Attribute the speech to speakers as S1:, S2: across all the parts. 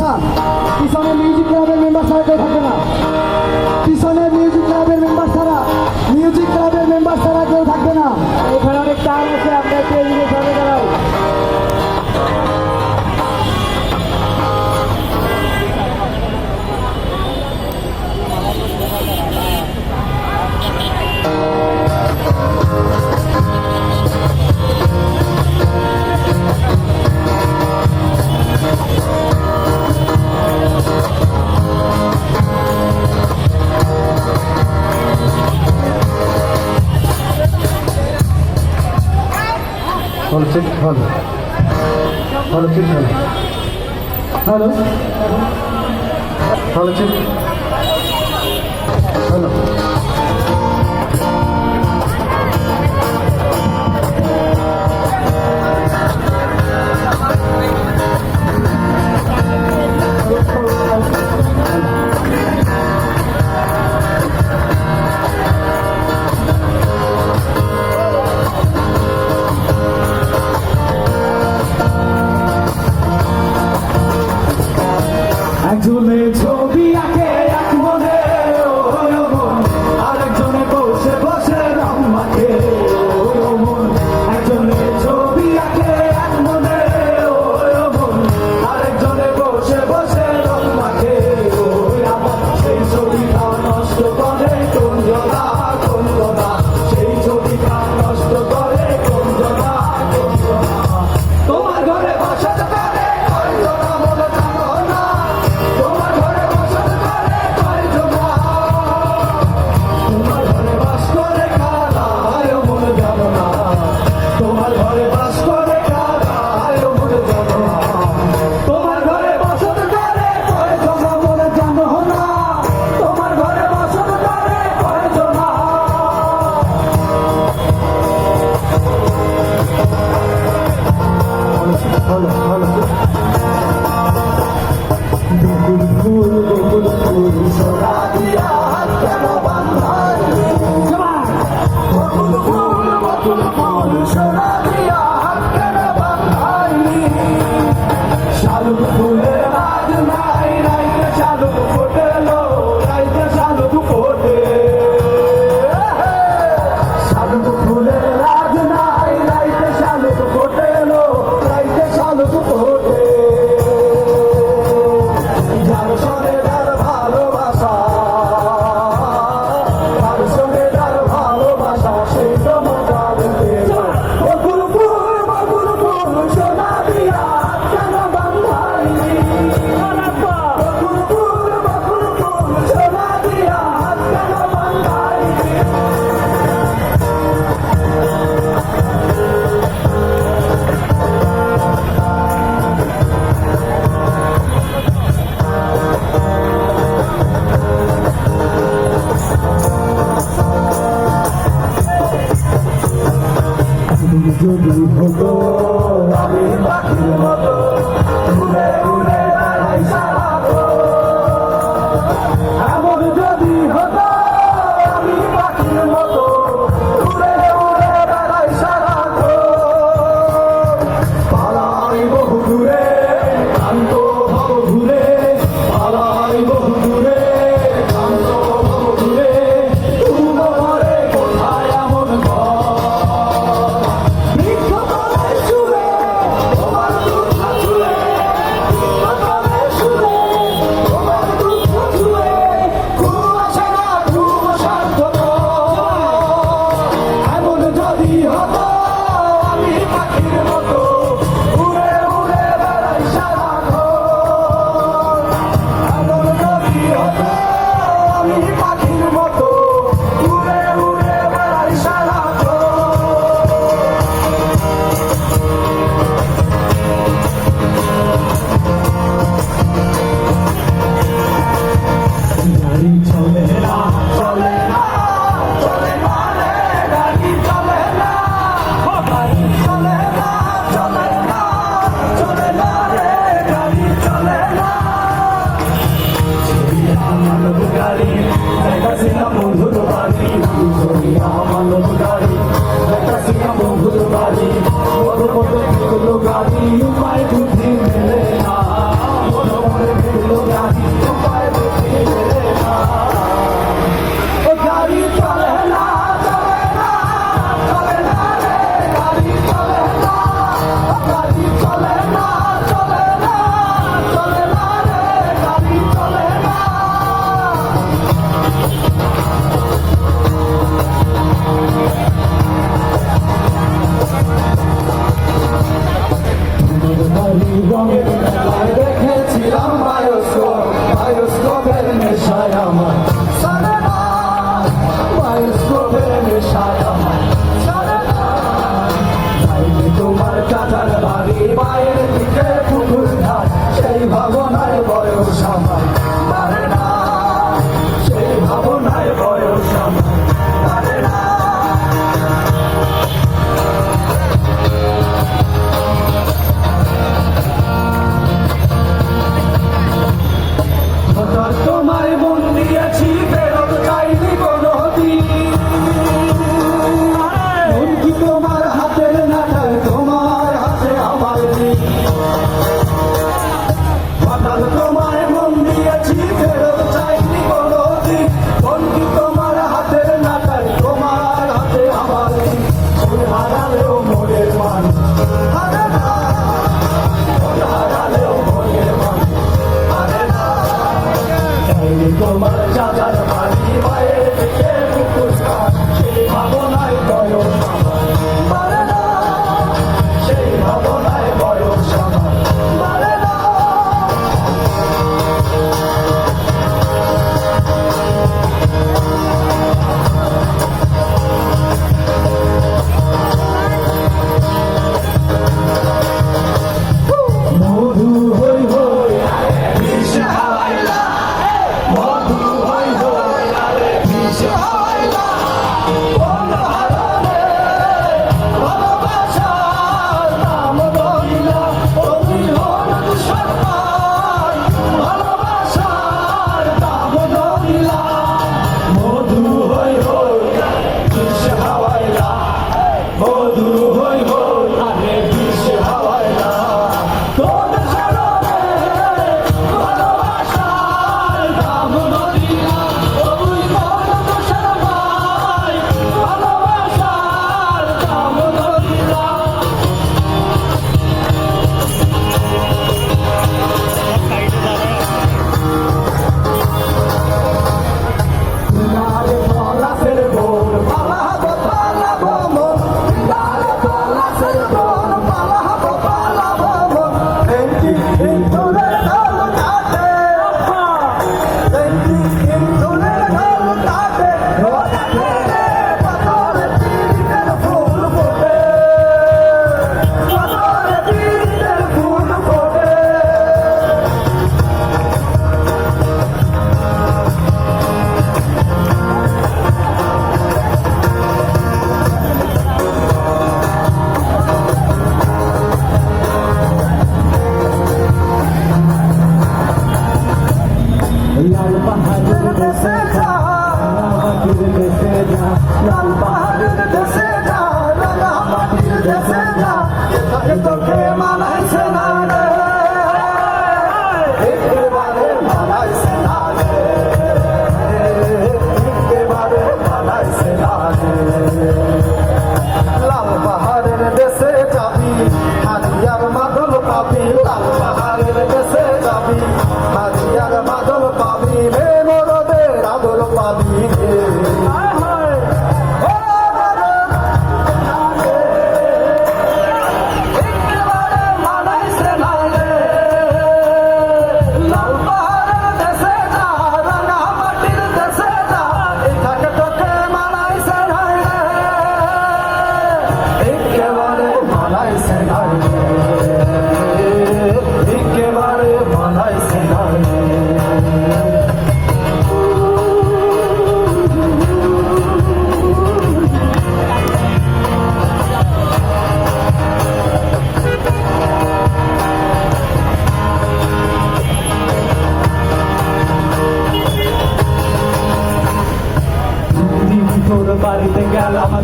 S1: আচ্ছা পিছনে মিউজিক ক্লাবের মেম্বার সাহেব থাকবে না। Hello hello hello cheat hello hello hello cheat hello Thank you. জীবন দেখেছিলাম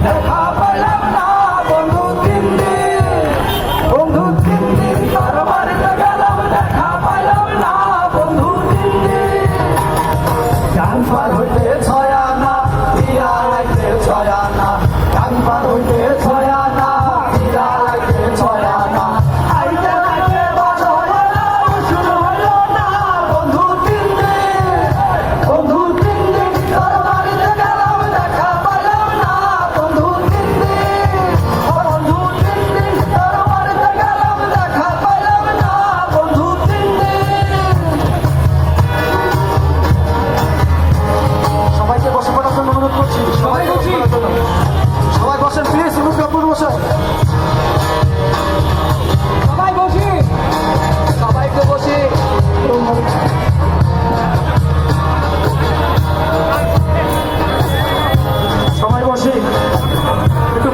S1: দেখা পেলাম